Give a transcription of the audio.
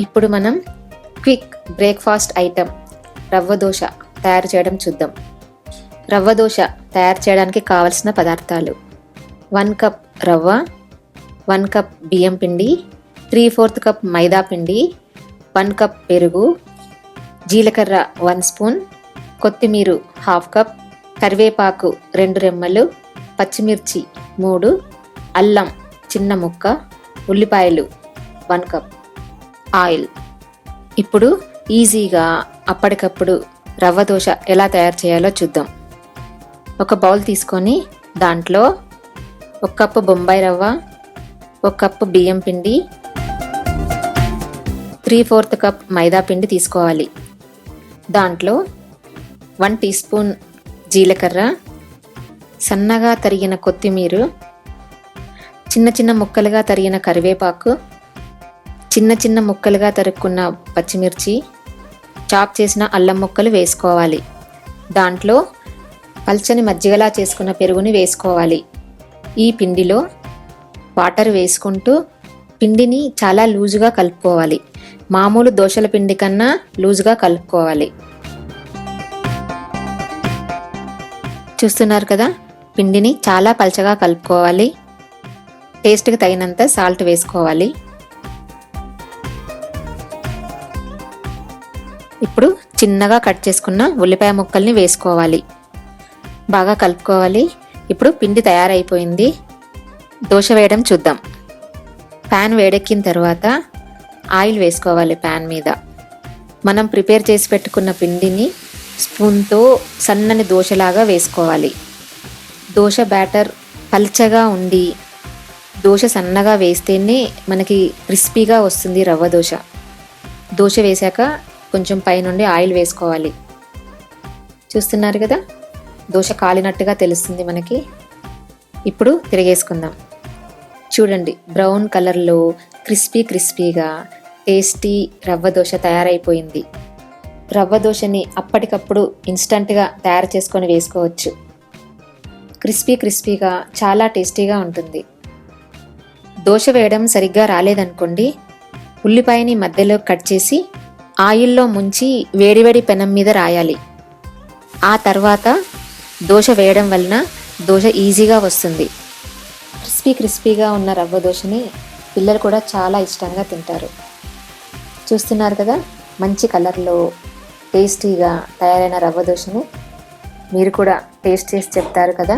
ఇప్పుడు మనం quick breakfast item rava dosa తయారు చేయడం చూద్దాం. రవ్వ దోశ తయారు చేయడానికి కావలసిన పదార్థాలు వన్ కప్ రవ్వ వన్ కప్ బియ్యం పిండి త్రీ ఫోర్త్ కప్ మైదా పిండి వన్ కప్ పెరుగు జీలకర్ర వన్ స్పూన్ కొత్తిమీర హాఫ్ కప్ కరివేపాకు రెండు రెమ్మలు పచ్చిమిర్చి మూడు అల్లం చిన్న ముక్క ఉల్లిపాయలు వన్ కప్ ఆయిల్. ఇప్పుడు ఈజీగా అప్పటికప్పుడు రవ్వ దోశ ఎలా తయారు చేయాలో చూద్దాం. ఒక బౌల్ తీసుకొని దాంట్లో ఒక కప్పు బొంబాయి రవ్వ ఒక కప్పు బియ్యం పిండి త్రీ ఫోర్త్ కప్ మైదా పిండి తీసుకోవాలి. దాంట్లో వన్ టీ స్పూన్ జీలకర్ర సన్నగా తరిగిన కొత్తిమీర చిన్న చిన్న ముక్కలుగా తరిగిన కరివేపాకు చిన్న చిన్న ముక్కలుగా తరుక్కున్న పచ్చిమిర్చి చాప్ చేసిన అల్లం ముక్కలు వేసుకోవాలి. దాంట్లో పల్చని మజ్జిగలా చేసుకున్న పెరుగుని వేసుకోవాలి. ఈ పిండిలో వాటర్ వేసుకుంటూ పిండిని చాలా లూజుగా కలుపుకోవాలి. మామూలు దోశల పిండి కన్నా లూజ్గా కలుపుకోవాలి. చూస్తున్నారు కదా? పిండిని చాలా పల్చగా కలుపుకోవాలి. టేస్ట్కి తగినంత సాల్ట్ వేసుకోవాలి. ఇప్పుడు చిన్నగా కట్ చేసుకున్న ఉల్లిపాయ ముక్కల్ని వేసుకోవాలి. బాగా కలుపుకోవాలి. ఇప్పుడు పిండి తయారైపోయింది. దోశ వేయడం చూద్దాం. ప్యాన్ వేడెక్కిన తర్వాత ఆయిల్ వేసుకోవాలి ప్యాన్ మీద. మనం ప్రిపేర్ చేసి పెట్టుకున్న పిండిని స్పూన్తో సన్నని దోశలాగా వేసుకోవాలి. దోశ బ్యాటర్ పల్చగా ఉండి దోశ సన్నగా వేస్తేనే మనకి క్రిస్పీగా వస్తుంది రవ్వ దోశ. దోశ వేశాక కొంచెం పైనుండి ఆయిల్ వేసుకోవాలి. చూస్తున్నారు కదా? దోశ కాలినట్టుగా తెలుస్తుంది మనకి. ఇప్పుడు తిరిగేసుకుందాం. చూడండి బ్రౌన్ కలర్లో క్రిస్పీ క్రిస్పీగా టేస్టీ రవ్వ దోశ తయారైపోయింది. రవ్వ దోశని అప్పటికప్పుడు ఇన్స్టంట్గా తయారు చేసుకొని వేసుకోవచ్చు. క్రిస్పీ క్రిస్పీగా చాలా టేస్టీగా ఉంటుంది. దోశ వేయడం సరిగ్గా రాలేదనుకోండి ఉల్లిపాయని మధ్యలో కట్ చేసి ఆయిల్లో ముంచి వేడివేడి పెనం మీద రాయాలి. ఆ తర్వాత దోశ వేయడం వలన దోశ ఈజీగా వస్తుంది. క్రిస్పీ క్రిస్పీగా ఉన్న రవ్వ దోశని పిల్లలు కూడా చాలా ఇష్టంగా తింటారు. చూస్తున్నారు కదా మంచి కలర్లో టేస్టీగా తయారైన రవ్వ దోశని మీరు కూడా టేస్ట్ చేసి చెప్తారు కదా.